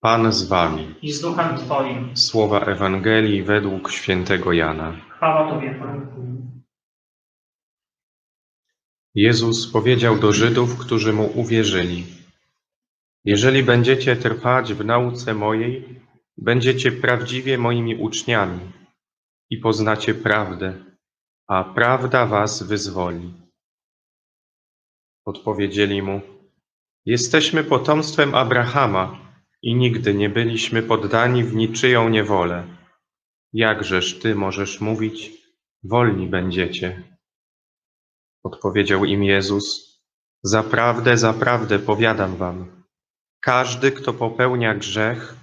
Pan z wami. i z duchem Twoim. Słowa Ewangelii według świętego Jana. Chwała Tobie, Panie. Jezus powiedział do Żydów, którzy mu uwierzyli: Jeżeli będziecie trwać w nauce mojej, będziecie prawdziwie moimi uczniami i poznacie prawdę, a prawda was wyzwoli. Odpowiedzieli mu: Jesteśmy potomstwem Abrahama i nigdy nie byliśmy poddani w niczyją niewolę. Jakżeż ty możesz mówić: Wolni będziecie? Odpowiedział im Jezus: Zaprawdę, zaprawdę powiadam wam, każdy, kto popełnia grzech,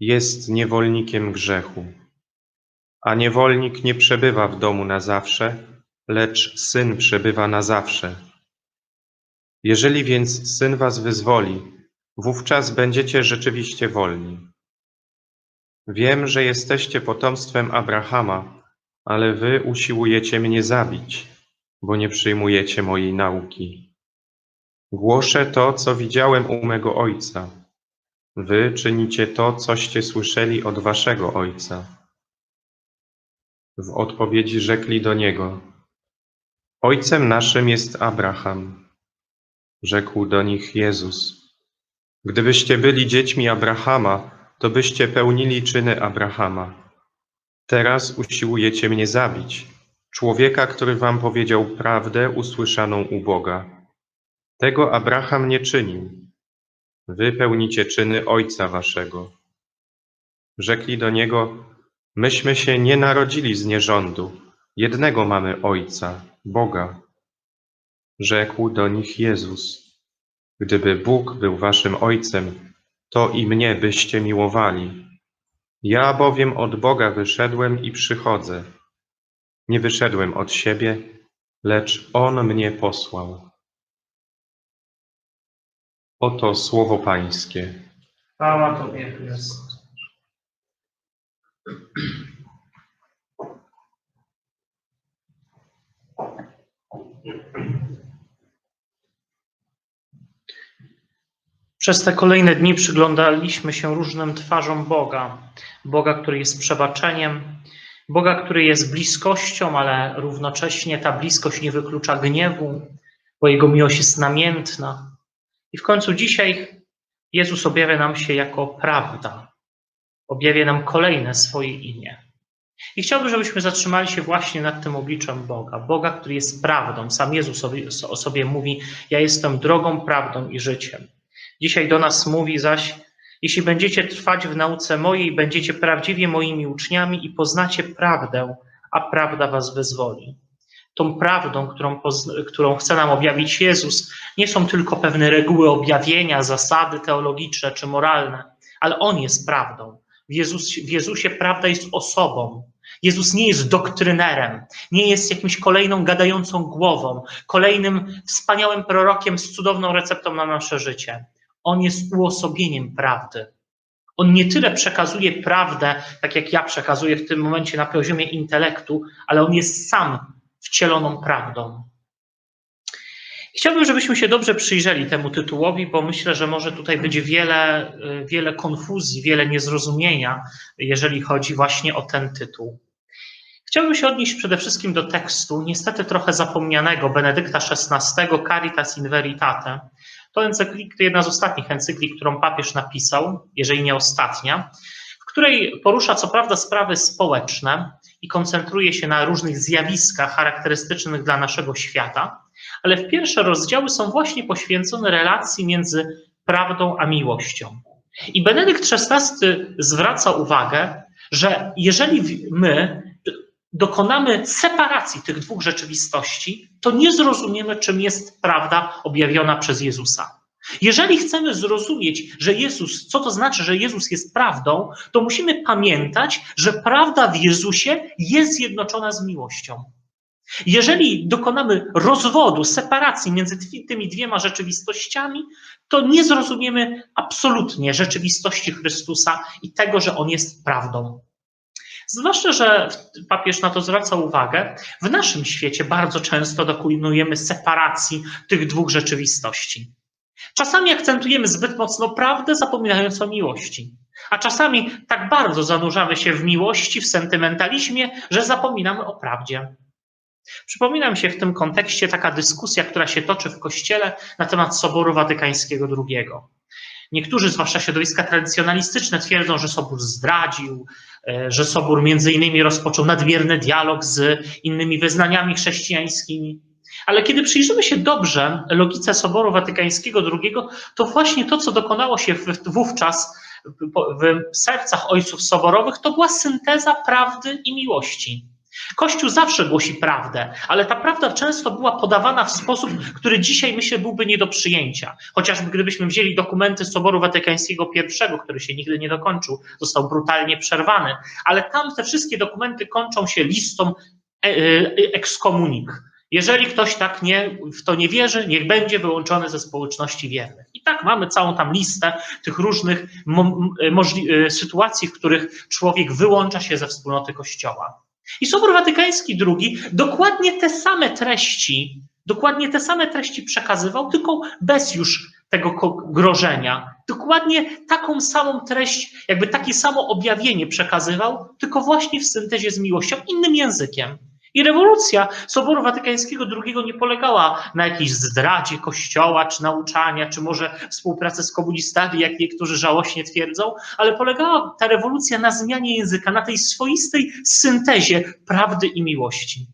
jest niewolnikiem grzechu. A niewolnik nie przebywa w domu na zawsze, lecz syn przebywa na zawsze. Jeżeli więc syn was wyzwoli, wówczas będziecie rzeczywiście wolni. Wiem, że jesteście potomstwem Abrahama, ale wy usiłujecie mnie zabić bo nie przyjmujecie mojej nauki. Głoszę to, co widziałem u mego ojca. Wy czynicie to, coście słyszeli od waszego ojca. W odpowiedzi rzekli do niego: Ojcem naszym jest Abraham. Rzekł do nich Jezus: Gdybyście byli dziećmi Abrahama, to byście pełnili czyny Abrahama. Teraz usiłujecie mnie zabić człowieka, który wam powiedział prawdę usłyszaną u Boga. Tego Abraham nie czynił. Wy pełnicie czyny ojca waszego. Rzekli do niego: Myśmy się nie narodzili z nierządu, jednego mamy ojca, Boga. Rzekł do nich Jezus: Gdyby Bóg był waszym ojcem, to i mnie byście miłowali. Ja bowiem od Boga wyszedłem i przychodzę. Nie wyszedłem od siebie, lecz On mnie posłał. Oto słowo Pańskie. Chwała Tobie, Chrystus. Przez te kolejne dni przyglądaliśmy się różnym twarzom Boga. Boga, który jest przebaczeniem, Boga, który jest bliskością, ale równocześnie ta bliskość nie wyklucza gniewu, bo Jego miłość jest namiętna. I w końcu dzisiaj Jezus objawia nam się jako prawda. Objawia nam kolejne swoje imię. I chciałbym, żebyśmy zatrzymali się właśnie nad tym obliczem Boga. Boga, który jest prawdą. Sam Jezus o sobie mówi: Ja jestem drogą, prawdą i życiem. Dzisiaj do nas mówi zaś: Jeśli będziecie trwać w nauce mojej, będziecie prawdziwie moimi uczniami i poznacie prawdę, a prawda was wyzwoli. Tą prawdą, którą, którą chce nam objawić Jezus, nie są tylko pewne reguły objawienia, zasady teologiczne czy moralne, ale On jest prawdą. W, Jezus, w Jezusie prawda jest osobą. Jezus nie jest doktrynerem, nie jest jakimś kolejną gadającą głową, kolejnym wspaniałym prorokiem z cudowną receptą na nasze życie. On jest uosobieniem prawdy. On nie tyle przekazuje prawdę, tak jak ja przekazuję w tym momencie na poziomie intelektu, ale on jest sam wcieloną prawdą. Chciałbym, żebyśmy się dobrze przyjrzeli temu tytułowi, bo myślę, że może tutaj być wiele, wiele konfuzji, wiele niezrozumienia, jeżeli chodzi właśnie o ten tytuł. Chciałbym się odnieść przede wszystkim do tekstu, niestety trochę zapomnianego, Benedykta XVI, Caritas in Veritate. To encyklik, to jedna z ostatnich encyklik, którą papież napisał, jeżeli nie ostatnia, w której porusza co prawda sprawy społeczne i koncentruje się na różnych zjawiskach charakterystycznych dla naszego świata, ale w pierwsze rozdziały są właśnie poświęcone relacji między prawdą a miłością. I Benedykt XVI zwraca uwagę, że jeżeli my dokonamy separacji tych dwóch rzeczywistości, to nie zrozumiemy, czym jest prawda objawiona przez Jezusa. Jeżeli chcemy zrozumieć, że Jezus, co to znaczy, że Jezus jest prawdą, to musimy pamiętać, że prawda w Jezusie jest zjednoczona z miłością. Jeżeli dokonamy rozwodu, separacji między tymi dwiema rzeczywistościami, to nie zrozumiemy absolutnie rzeczywistości Chrystusa i tego, że On jest prawdą. Zwłaszcza, że papież na to zwraca uwagę, w naszym świecie bardzo często dokonujemy separacji tych dwóch rzeczywistości. Czasami akcentujemy zbyt mocno prawdę, zapominając o miłości. A czasami tak bardzo zanurzamy się w miłości, w sentymentalizmie, że zapominamy o prawdzie. Przypomina mi się w tym kontekście taka dyskusja, która się toczy w Kościele na temat Soboru Watykańskiego II. Niektórzy, zwłaszcza środowiska tradycjonalistyczne, twierdzą, że Sobór zdradził, e, że Sobór między innymi rozpoczął nadmierny dialog z innymi wyznaniami chrześcijańskimi. Ale kiedy przyjrzymy się dobrze logice Soboru Watykańskiego II, to właśnie to, co dokonało się wówczas w sercach ojców soborowych, to była synteza prawdy i miłości. Kościół zawsze głosi prawdę, ale ta prawda często była podawana w sposób, który dzisiaj myślę byłby nie do przyjęcia. Chociażby gdybyśmy wzięli dokumenty Soboru Watykańskiego I, który się nigdy nie dokończył, został brutalnie przerwany, ale tam te wszystkie dokumenty kończą się listą e, e, ekskomunik. Jeżeli ktoś tak nie, w to nie wierzy, niech będzie wyłączony ze społeczności wiernych. I tak mamy całą tam listę tych różnych e, sytuacji, w których człowiek wyłącza się ze wspólnoty Kościoła. I Sobór Watykański II dokładnie te same treści, dokładnie te same treści przekazywał, tylko bez już tego grożenia. Dokładnie taką samą treść, jakby takie samo objawienie przekazywał, tylko właśnie w syntezie z miłością, innym językiem. I rewolucja Soboru Watykańskiego II nie polegała na jakiejś zdradzie Kościoła, czy nauczania, czy może współpracy z komunistami, jak niektórzy żałośnie twierdzą, ale polegała ta rewolucja na zmianie języka, na tej swoistej syntezie prawdy i miłości.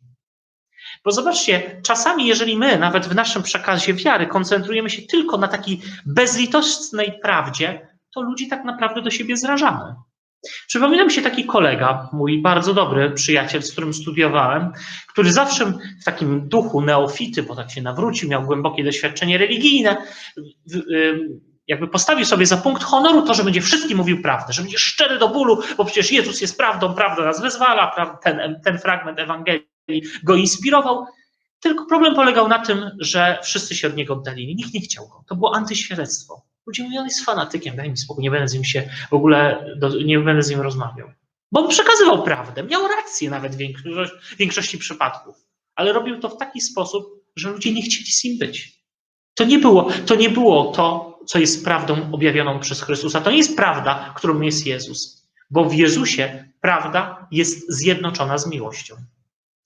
Bo zobaczcie, czasami, jeżeli my, nawet w naszym przekazie wiary, koncentrujemy się tylko na takiej bezlitosnej prawdzie, to ludzi tak naprawdę do siebie zrażamy. Przypomina mi się taki kolega, mój bardzo dobry przyjaciel, z którym studiowałem, który zawsze w takim duchu neofity, bo tak się nawrócił, miał głębokie doświadczenie religijne, ym, jakby postawił sobie za punkt honoru to, że będzie wszystkim mówił prawdę, że będzie szczery do bólu, bo przecież Jezus jest prawdą, prawda nas wyzwala, ten, ten fragment Ewangelii go inspirował. Tylko problem polegał na tym, że wszyscy się od niego oddalili. Nikt nie chciał go. To było antyświadectwo. Ludzie on jest fanatykiem, daj mi spokój, nie będę z nim się w ogóle, do, nie będę z nim rozmawiał. Bo on przekazywał prawdę, miał rację nawet w większości, w większości przypadków, ale robił to w taki sposób, że ludzie nie chcieli z nim być. To nie było to, nie było to co jest prawdą objawioną przez Chrystusa. To nie jest prawda, którą jest Jezus, bo w Jezusie prawda jest zjednoczona z miłością.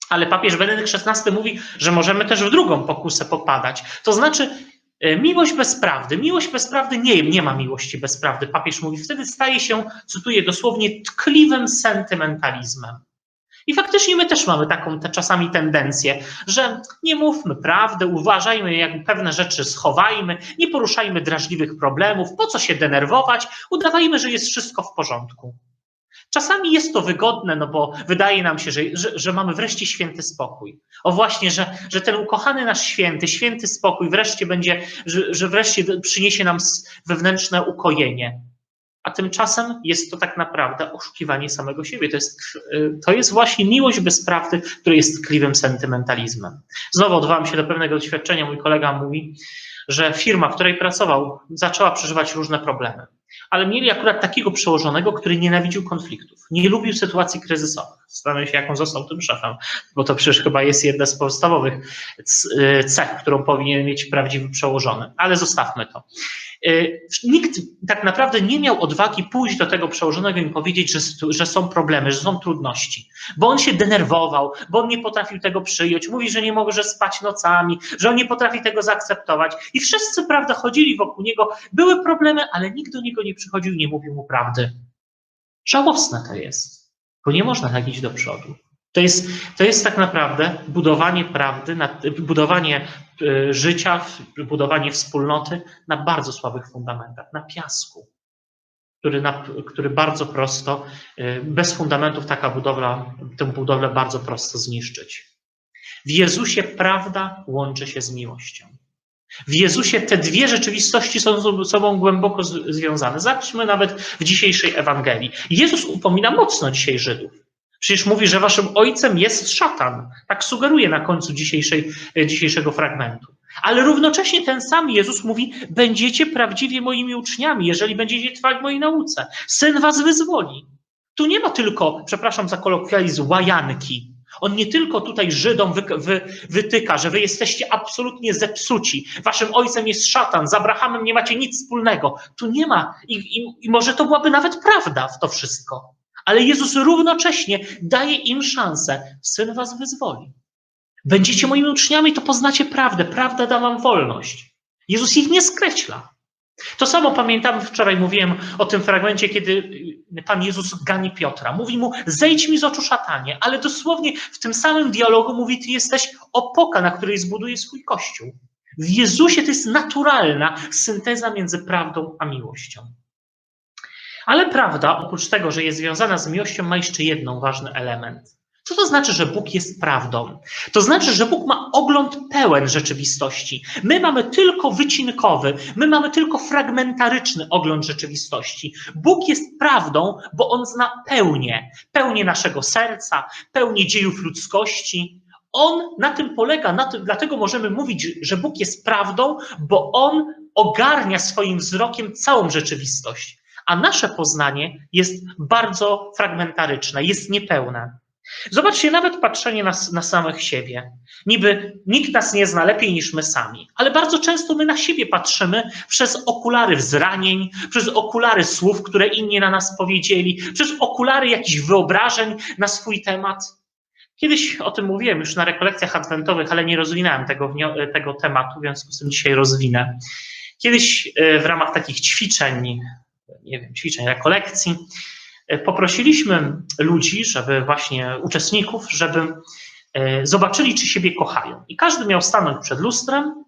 Ale papież Benedykt XVI mówi, że możemy też w drugą pokusę popadać. To znaczy, miłość bez prawdy. Miłość bez prawdy nie, nie ma miłości bez prawdy. Papież mówi, wtedy staje się, cytuję dosłownie, tkliwym sentymentalizmem. I faktycznie my też mamy taką te czasami tendencję, że nie mówmy prawdy, uważajmy, jak pewne rzeczy schowajmy, nie poruszajmy drażliwych problemów, po co się denerwować, udawajmy, że jest wszystko w porządku. Czasami jest to wygodne, no bo wydaje nam się, że, że, że mamy wreszcie święty spokój. O właśnie, że, że ten ukochany nasz święty, święty spokój wreszcie będzie, że, że wreszcie przyniesie nam wewnętrzne ukojenie. A tymczasem jest to tak naprawdę oszukiwanie samego siebie. To jest, y, to jest właśnie miłość bez prawdy, która jest tkliwym sentymentalizmem. Znowu odwołam się do pewnego doświadczenia. Mój kolega mówi, że firma, w której pracował, zaczęła przeżywać różne problemy. Ale mieli akurat takiego przełożonego, który nienawidził konfliktów, nie lubił sytuacji kryzysowych. Zastanawiam się, jak on został tym szefem, bo to przecież chyba jest jedna z podstawowych y, cech, którą powinien mieć prawdziwy przełożony. Ale zostawmy to. Y, Nikt tak naprawdę nie miał odwagi pójść do tego przełożonego i powiedzieć, że, że są problemy, że są trudności, bo on się denerwował, bo on nie potrafił tego przyjąć, mówi, że nie może spać nocami, że on nie potrafi tego zaakceptować. I wszyscy, prawda, chodzili wokół niego, były problemy, ale nikt do niego nie przychodził i nie mówił mu prawdy. Żałosne to jest, bo nie można tak iść do przodu. To jest, to jest tak naprawdę budowanie prawdy, budowanie y, życia, budowanie wspólnoty na bardzo słabych fundamentach, na piasku, który, na, który bardzo prosto, y, bez fundamentów taka budowla, tę budowlę bardzo prosto zniszczyć. W Jezusie prawda łączy się z miłością. W Jezusie te dwie rzeczywistości są ze sobą głęboko związane. Zobaczmy nawet w dzisiejszej Ewangelii. Jezus upomina mocno dzisiaj Żydów. Przecież mówi, że waszym ojcem jest szatan. Tak sugeruje na końcu e, dzisiejszego fragmentu. Ale równocześnie ten sam Jezus mówi: Będziecie prawdziwie moimi uczniami, jeżeli będziecie trwać w mojej nauce. Syn was wyzwoli. Tu nie ma tylko, przepraszam za kolokwializm, łajanki. On nie tylko tutaj Żydom wy, wy, wytyka, że wy jesteście absolutnie zepsuci, waszym ojcem jest szatan, z Abrahamem nie macie nic wspólnego. Tu nie ma i, i, i może to byłaby nawet prawda w to wszystko. Ale Jezus równocześnie daje im szansę. Syn was wyzwoli. Będziecie moimi uczniami, to poznacie prawdę. Prawda da wam wolność. Jezus ich nie skreśla. To samo pamiętam, wczoraj mówiłem o tym fragmencie, kiedy Pan Jezus gani Piotra. Mówi mu, zejdź mi z oczu szatanie, ale dosłownie w tym samym dialogu mówi, ty jesteś opoka, na której zbuduje swój Kościół. W Jezusie to jest naturalna synteza między prawdą a miłością. Ale prawda, oprócz tego, że jest związana z miłością, ma jeszcze jeden ważny element. Co to znaczy, że Bóg jest prawdą? To znaczy, że Bóg ma ogląd pełen rzeczywistości. My mamy tylko wycinkowy, my mamy tylko fragmentaryczny ogląd rzeczywistości. Bóg jest prawdą, bo On zna pełnię, pełnię naszego serca, pełnię dziejów ludzkości. On na tym polega, na tym, dlatego możemy mówić, że Bóg jest prawdą, bo On ogarnia swoim wzrokiem całą rzeczywistość. A nasze poznanie jest bardzo fragmentaryczne, jest niepełne. Zobaczcie, nawet patrzenie na, na samych siebie. Niby nikt nas nie zna lepiej niż my sami, ale bardzo często my na siebie patrzymy przez okulary zranień, przez okulary słów, które inni na nas powiedzieli, przez okulary jakichś wyobrażeń na swój temat. Kiedyś o tym mówiłem już na rekolekcjach adwentowych, ale nie rozwinąłem tego, tego tematu, w związku z tym dzisiaj rozwinę. Kiedyś w ramach takich ćwiczeń, nie wiem, ćwiczeń, rekolekcji, poprosiliśmy ludzi, żeby właśnie uczestników, żeby zobaczyli, czy siebie kochają. I każdy miał stanąć przed lustrem,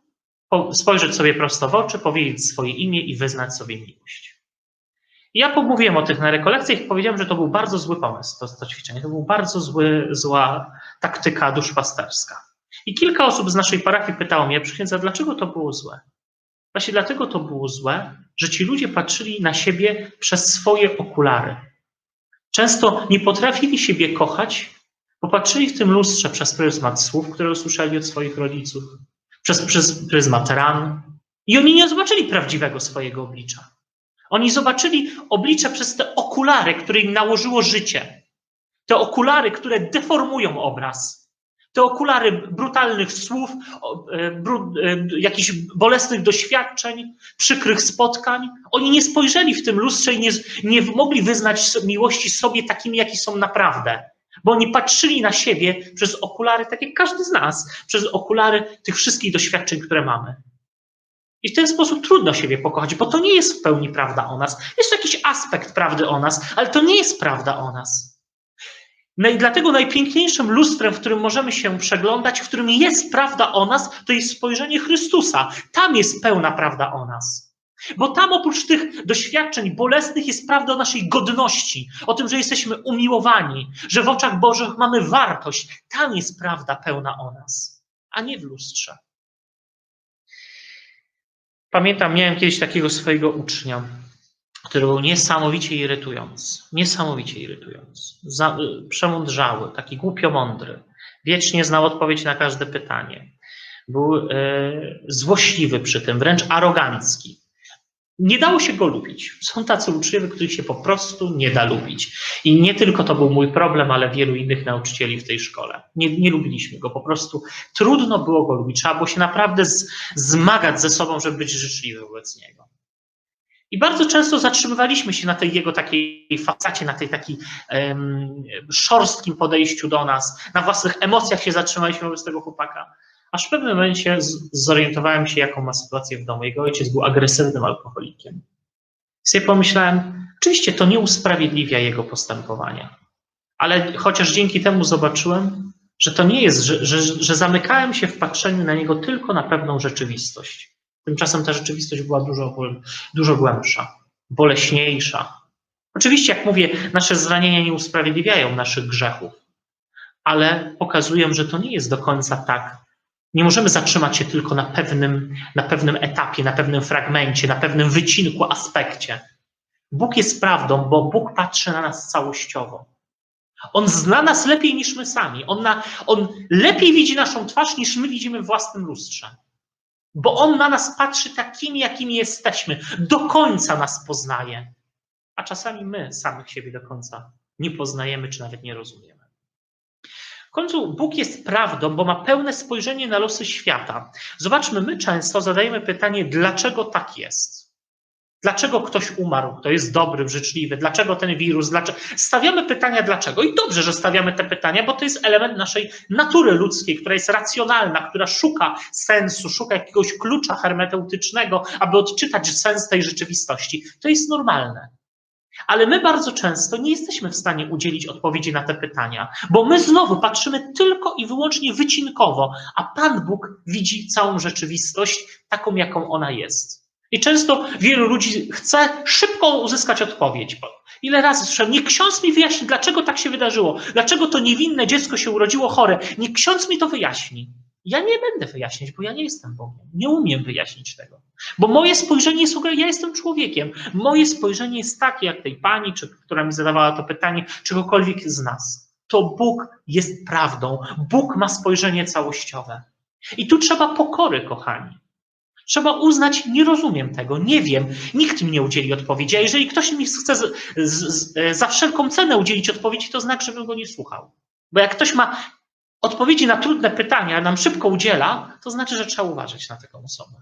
spojrzeć sobie prosto w oczy, powiedzieć swoje imię i wyznać sobie miłość. I ja pomówiłem o tych na rekolekcjach i powiedziałem, że to był bardzo zły pomysł, to, to ćwiczenie. To był bardzo zły, zła taktyka duszpasterska. I kilka osób z naszej parafii pytało mnie, przychęca, dlaczego to było złe? Właśnie dlatego to było złe, że ci ludzie patrzyli na siebie przez swoje okulary. Często nie potrafili siebie kochać, bo patrzyli w tym lustrze przez pryzmat słów, które usłyszeli od swoich rodziców, przez, przez pryzmat ran. I oni nie zobaczyli prawdziwego swojego oblicza. Oni zobaczyli oblicze przez te okulary, które im nałożyło życie. Te okulary, które deformują obraz. Te okulary brutalnych słów, bru, jakichś bolesnych doświadczeń, przykrych spotkań. Oni nie spojrzeli w tym lustrze i nie, nie mogli wyznać miłości sobie takimi, jaki są naprawdę. Bo oni patrzyli na siebie przez okulary, tak jak każdy z nas, przez okulary tych wszystkich doświadczeń, które mamy. I w ten sposób trudno siebie pokochać, bo to nie jest w pełni prawda o nas. Jest jakiś aspekt prawdy o nas, ale to nie jest prawda o nas. No i dlatego najpiękniejszym lustrem, w którym możemy się przeglądać, w którym jest prawda o nas, to jest spojrzenie Chrystusa. Tam jest pełna prawda o nas. Bo tam oprócz tych doświadczeń bolesnych jest prawda o naszej godności, o tym, że jesteśmy umiłowani, że w oczach Bożych mamy wartość. Tam jest prawda pełna o nas, a nie w lustrze. Pamiętam, miałem kiedyś takiego swojego ucznia, który był niesamowicie irytujący. Niesamowicie irytujący. Za, przemądrzały, taki głupio mądry. Wiecznie znał odpowiedź na każde pytanie. Był e, złośliwy przy tym, wręcz arogancki. Nie dało się go lubić. Są tacy uczniowie, których się po prostu nie da lubić. I nie tylko to był mój problem, ale wielu innych nauczycieli w tej szkole. Nie, nie lubiliśmy go, po prostu trudno było go lubić. Trzeba było się naprawdę z, zmagać ze sobą, żeby być życzliwy wobec niego. I bardzo często zatrzymywaliśmy się na tej jego takiej facacie, na tej takiej um, szorstkim podejściu do nas, na własnych emocjach się zatrzymaliśmy wobec tego chłopaka. Aż w pewnym momencie zorientowałem się, jaką ma sytuację w domu. Jego ojciec był agresywnym alkoholikiem. Sobie pomyślałem, oczywiście to nie usprawiedliwia jego postępowania, ale chociaż dzięki temu zobaczyłem, że to nie jest, że, że, że zamykałem się w patrzeniu na niego tylko na pewną rzeczywistość. Tymczasem ta rzeczywistość była dużo, dużo głębsza, boleśniejsza. Oczywiście, jak mówię, nasze zranienia nie usprawiedliwiają naszych grzechów, ale pokazują, że to nie jest do końca tak. Nie możemy zatrzymać się tylko na pewnym, na pewnym etapie, na pewnym fragmencie, na pewnym wycinku, aspekcie. Bóg jest prawdą, bo Bóg patrzy na nas całościowo. On zna nas lepiej niż my sami. On, na, on lepiej widzi naszą twarz, niż my widzimy w własnym lustrze. Bo On na nas patrzy takimi, jakimi jesteśmy. Do końca nas poznaje. A czasami my samych siebie do końca nie poznajemy, czy nawet nie rozumiemy. W końcu Bóg jest prawdą, bo ma pełne spojrzenie na losy świata. Zobaczmy, my często zadajemy pytanie, dlaczego tak jest? Dlaczego ktoś umarł, kto jest dobry, życzliwy? Dlaczego ten wirus? Dlaczego? Stawiamy pytania dlaczego. I dobrze, że stawiamy te pytania, bo to jest element naszej natury ludzkiej, która jest racjonalna, która szuka sensu, szuka jakiegoś klucza hermeneutycznego, aby odczytać sens tej rzeczywistości. To jest normalne. Ale my bardzo często nie jesteśmy w stanie udzielić odpowiedzi na te pytania, bo my znowu patrzymy tylko i wyłącznie wycinkowo, a Pan Bóg widzi całą rzeczywistość taką, jaką ona jest. I często wielu ludzi chce szybko uzyskać odpowiedź. Ile razy słyszałem, niech ksiądz mi wyjaśni, dlaczego tak się wydarzyło, dlaczego to niewinne dziecko się urodziło chore, niech ksiądz mi to wyjaśni. Ja nie będę wyjaśniać, bo ja nie jestem Bogiem. Nie umiem wyjaśnić tego. Bo moje spojrzenie jest, ja jestem człowiekiem. Moje spojrzenie jest takie, jak tej pani, czy, która mi zadawała to pytanie, czy kogokolwiek z nas. To Bóg jest prawdą. Bóg ma spojrzenie całościowe. I tu trzeba pokory, kochani. Trzeba uznać, nie rozumiem tego, nie wiem, nikt mi nie udzieli odpowiedzi. A jeżeli ktoś mi chce z, z, z, za wszelką cenę udzielić odpowiedzi, to znaczy, żebym go nie słuchał. Bo jak ktoś ma odpowiedzi na trudne pytania, nam szybko udziela, to znaczy, że trzeba uważać na taką osobę.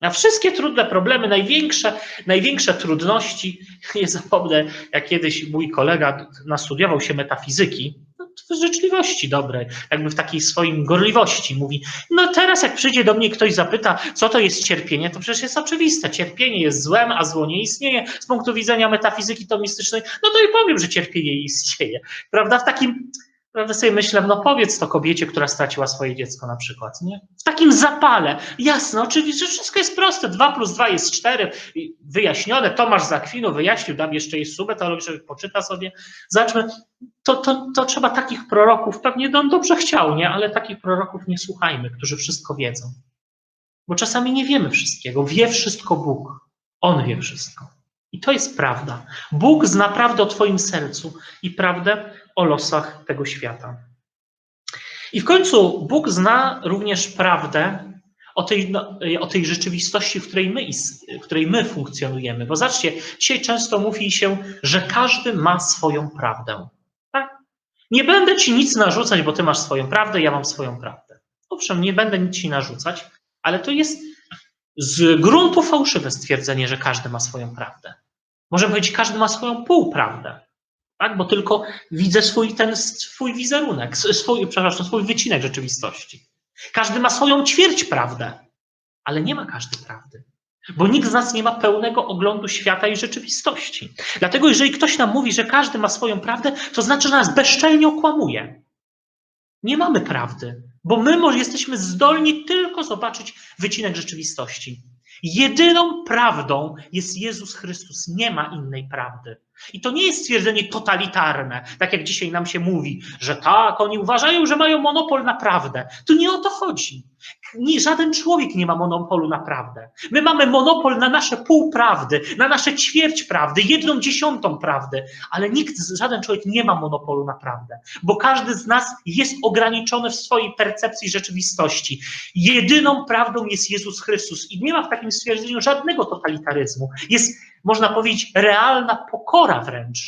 Na wszystkie trudne problemy, największe, największe trudności, nie zapomnę, jak kiedyś mój kolega nastudiował się metafizyki, w życzliwości dobrej, jakby w takiej swoim gorliwości mówi, no teraz jak przyjdzie do mnie ktoś zapyta, co to jest cierpienie, to przecież jest oczywiste, cierpienie jest złem, a zło nie istnieje, z punktu widzenia metafizyki tomistycznej, no to i powiem, że cierpienie istnieje, prawda, w takim Prawda sobie myślę, no powiedz to kobiecie, która straciła swoje dziecko na przykład, nie? W takim zapale. Jasne, oczywiście, wszystko jest proste. 2 plus 2 jest 4. Wyjaśnione. Tomasz z Akwinu wyjaśnił, dam jeszcze jej subę, że poczyta sobie. Zobaczmy, to, to, to trzeba takich proroków, pewnie on dobrze chciał, nie? Ale takich proroków nie słuchajmy, którzy wszystko wiedzą. Bo czasami nie wiemy wszystkiego. Wie wszystko Bóg. On wie wszystko. I to jest prawda. Bóg zna prawdę o Twoim sercu i prawdę o losach tego świata. I w końcu Bóg zna również prawdę o tej, no, o tej rzeczywistości, w której, my, w której my funkcjonujemy. Bo zobaczcie, dzisiaj często mówi się, że każdy ma swoją prawdę. Tak? Nie będę ci nic narzucać, bo ty masz swoją prawdę, ja mam swoją prawdę. Owszem, nie będę nic ci narzucać, ale to jest z gruntu fałszywe stwierdzenie, że każdy ma swoją prawdę. Możemy powiedzieć, każdy ma swoją półprawdę tak? bo tylko widzę swój ten swój wizerunek, swój, przepraszam, swój wycinek rzeczywistości. Każdy ma swoją ćwierć prawdę, ale nie ma każdy prawdy. Bo nikt z nas nie ma pełnego oglądu świata i rzeczywistości. Dlatego, jeżeli ktoś nam mówi, że każdy ma swoją prawdę, to znaczy, że nas bezczelnie okłamuje. Nie mamy prawdy, bo my może jesteśmy zdolni tylko zobaczyć wycinek rzeczywistości. Jedyną prawdą jest Jezus Chrystus. Nie ma innej prawdy. I to nie jest stwierdzenie totalitarne, tak jak dzisiaj nam się mówi, że tak, oni uważają, że mają monopol na prawdę. Tu nie o to chodzi. Nie, żaden człowiek nie ma monopolu na prawdę. My mamy monopol na nasze półprawdy, na nasze ćwierć prawdy, jedną dziesiątą prawdy, ale nikt, żaden człowiek nie ma monopolu na prawdę, bo każdy z nas jest ograniczony w swojej percepcji rzeczywistości. Jedyną prawdą jest Jezus Chrystus i nie ma w takim stwierdzeniu żadnego totalitaryzmu. Jest można powiedzieć, realna pokora wręcz,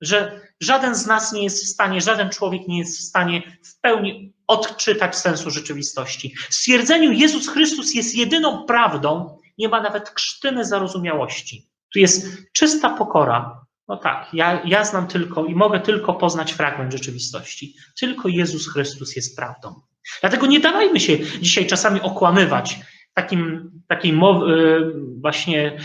że żaden z nas nie jest w stanie, żaden człowiek nie jest w stanie w pełni odczytać sensu rzeczywistości. W stwierdzeniu Jezus Chrystus jest jedyną prawdą, nie ma nawet krztyny zarozumiałości. Tu jest czysta pokora. No tak, ja, ja znam tylko i mogę tylko poznać fragment rzeczywistości. Tylko Jezus Chrystus jest prawdą. Dlatego nie dawajmy się dzisiaj czasami okłamywać takim, takiej mowy, właśnie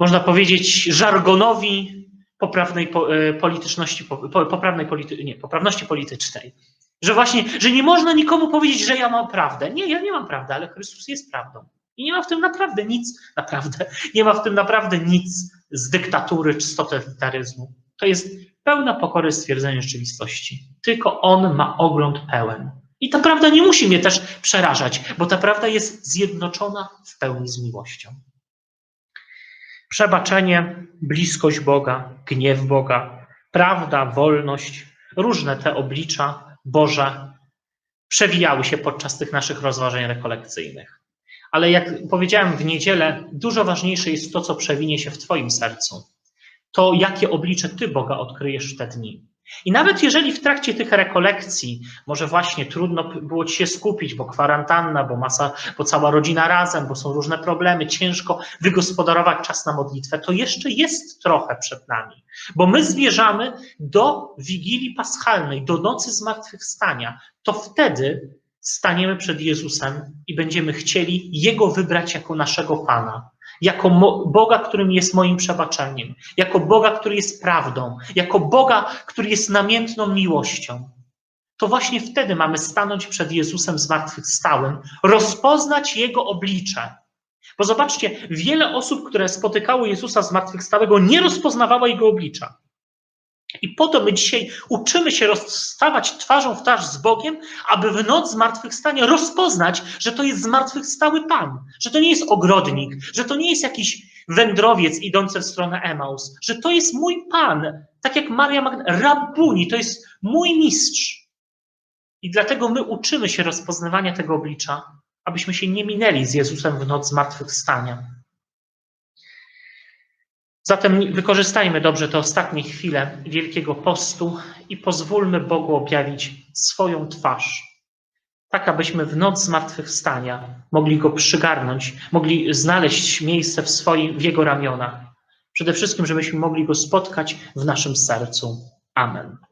można powiedzieć, żargonowi poprawnej e, polityczności, poprawnej polity, nie, poprawności politycznej. Że właśnie, że nie można nikomu powiedzieć, że ja mam prawdę. Nie, ja nie mam prawdy, ale Chrystus jest prawdą. I nie ma w tym naprawdę nic, naprawdę, nie ma w tym naprawdę nic z dyktatury czy z totalitaryzmu. To jest pełna pokory stwierdzenia rzeczywistości. Tylko On ma ogląd pełen. I ta prawda nie musi mnie też przerażać, bo ta prawda jest zjednoczona w pełni z miłością. Przebaczenie, bliskość Boga, gniew Boga, prawda, wolność, różne te oblicza Boże przewijały się podczas tych naszych rozważań rekolekcyjnych. Ale jak powiedziałem w niedzielę, dużo ważniejsze jest to, co przewinie się w Twoim sercu. To, jakie oblicze Ty Boga odkryjesz w te dni. I nawet jeżeli w trakcie tych rekolekcji może właśnie trudno było ci się skupić, bo kwarantanna, bo masa, bo cała rodzina razem, bo są różne problemy, ciężko wygospodarować czas na modlitwę, to jeszcze jest trochę przed nami, bo my zmierzamy do Wigilii Paschalnej, do nocy zmartwychwstania. To wtedy staniemy przed Jezusem i będziemy chcieli Jego wybrać jako naszego Pana, jako Boga, którym jest moim przebaczeniem, jako Boga, który jest prawdą, jako Boga, który jest namiętną miłością. To właśnie wtedy mamy stanąć przed Jezusem zmartwychwstałym, rozpoznać Jego oblicze. Bo zobaczcie, wiele osób, które spotykało Jezusa zmartwychwstałego, nie rozpoznawało Jego oblicza. I po to my dzisiaj uczymy się rozstawać twarzą w twarz z Bogiem, aby w noc zmartwychwstania rozpoznać, że to jest zmartwychwstały Pan, że to nie jest ogrodnik, że to nie jest jakiś wędrowiec idący w stronę Emaus, że to jest mój Pan, tak jak Maria Magdalena, Rabuni, to jest mój mistrz. I dlatego my uczymy się rozpoznawania tego oblicza, abyśmy się nie minęli z Jezusem w noc zmartwychwstania. Zatem wykorzystajmy dobrze te ostatnie chwile Wielkiego Postu i pozwólmy Bogu objawić swoją twarz, tak abyśmy w noc zmartwychwstania mogli Go przygarnąć, mogli znaleźć miejsce w, swoim, w Jego ramionach. Przede wszystkim, żebyśmy mogli Go spotkać w naszym sercu. Amen.